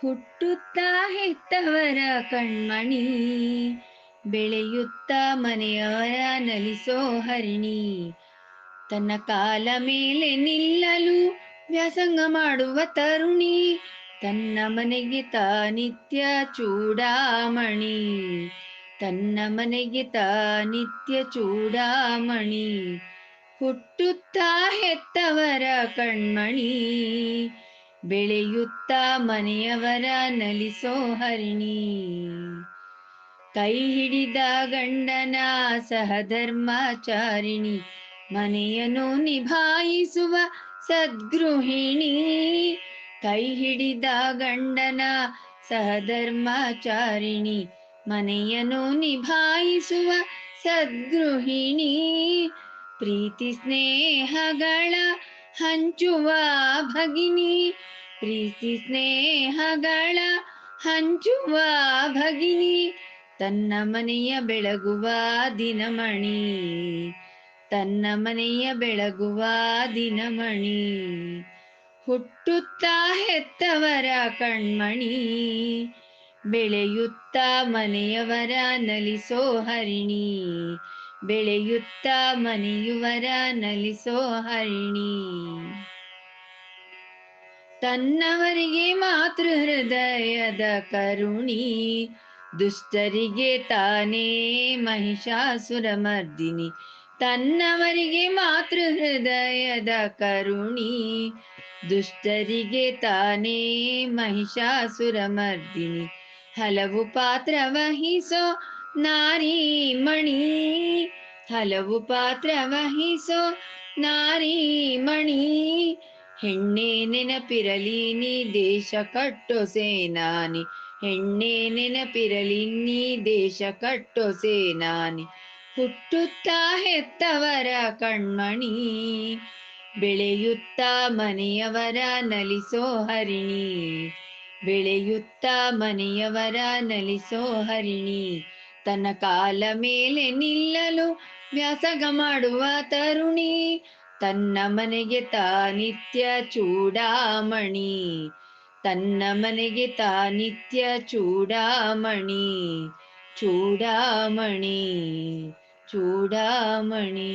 ಹುಟ್ಟುತ್ತಾ ಹೆತ್ತವರ ಕಣ್ಮಣಿ, ಬೆಳೆಯುತ್ತ ಮನೆಯವರ ನಲಿಸೋ ಹರಿಣಿ. ತನ್ನ ಕಾಲ ಮೇಲೆ ನಿಲ್ಲಲು ವ್ಯಾಸಂಗ ಮಾಡುವ ತರುಣಿ, ತನ್ನ ಮನೆಗೆ ತಾನಿತ್ಯ ಚೂಡಾಮಣಿ. ತನ್ನ ಮನೆಗೆ ತಾನಿತ್ಯ ಚೂಡಾಮಣಿ. ಹುಟ್ಟುತ್ತಾ ಹೆತ್ತವರ ಕಣ್ಮಣಿ ಬೆಳೆಯುತ್ತಾ ಮನೆಯವರ ನಲಿಸೋ ಹರಿಣಿ. ಕೈ ಹಿಡಿದ ಗಂಡನ ಸಹಧರ್ಮಾಚಾರಿಣಿ. ಮನೆಯನ್ನು ನಿಭಾಯಿಸುವ ಸದ್ಗೃಹಿಣಿ. ಕೈ ಹಿಡಿದ ಗಂಡನ ಸಹಧರ್ಮಾಚಾರಿಣಿ. ಮನೆಯನ್ನು ನಿಭಾಯಿಸುವ ಸದ್ಗೃಹಿಣಿ. ಪ್ರೀತಿ ಸ್ನೇಹಗಳ ಹಂಚುವ ಭಗಿನಿ. ಪ್ರೀತಿ ಸ್ನೇಹಗಳ ಹಂಚುವ ಭಗಿನಿ, ತನ್ನ ಮನೆಯ ಬೆಳಗುವ ದಿನಮಣಿ, ತನ್ನ ಮನೆಯ ಬೆಳಗುವ ದಿನಮಣಿ, ಹುಟ್ಟುತ್ತ ಹೆತ್ತವರ ಕಣ್ಮಣಿ, ಬೆಳೆಯುತ್ತ ಮನೆಯವರ ನಲಿಸೋ ಹರಿಣಿ, ಬೆಳೆಯುತ್ತ ಮನೆಯುವರ ನಲಿಸೋ ಹರಿಣಿ. ತನ್ನವರಿಗೆ ಮಾತೃ ಹೃದಯದ ಕರುಣಿ, ದುಷ್ಟರಿಗೆ ತಾನೇ ಮಹಿಷಾಸುರ ಮರ್ದಿನಿ. ತನ್ನವರಿಗೆ ಮಾತೃ ಹೃದಯದ ಕರುಣಿ, ದುಷ್ಟರಿಗೆ ತಾನೇ ಮಹಿಷಾಸುರ ಮರ್ದಿನಿ. ಹಲವು ಪಾತ್ರ ವಹಿಸೋ ನಾರಿ ಮಣಿ, ಹಲವು ಪಾತ್ರ ವಹಿಸೋ ನಾರಿ ಮಣಿ ಹೆಣ್ಣೆ ನೆನಪಿರಲಿ ನೀ ದೇಶ ಕಟ್ಟೋ ಸೇನಾನಿ. ಹೆಣ್ಣೆ ನೆನಪಿರಲಿ ನೀ ದೇಶ ಕಟ್ಟೋ ಸೇನಾನಿ. ಹುಟ್ಟುತ್ತ ಹೆತ್ತವರ ಕಣ್ಮಣಿ, ಬೆಳೆಯುತ್ತಾ ಮನೆಯವರ ನಲಿಸೋ ಹರಿಣಿ. ಬೆಳೆಯುತ್ತಾ ಮನೆಯವರ ನಲಿಸೋ ಹರಿಣಿ. ತನ್ನ ಕಾಲ ಮೇಲೆ ನಿಲ್ಲಲು ವ್ಯಾಸಗ ಮಾಡುವ ತರುಣಿ. ತನ್ನ ಮನೆಗೆ ತಾ ನಿತ್ಯ ಚೂಡಾಮಣಿ. ತನ್ನ ಮನೆಗೆ ತಾನಿತ್ಯ ಚೂಡಾಮಣಿ. ಚೂಡಾಮಣಿ ಚೂಡಾಮಣಿ.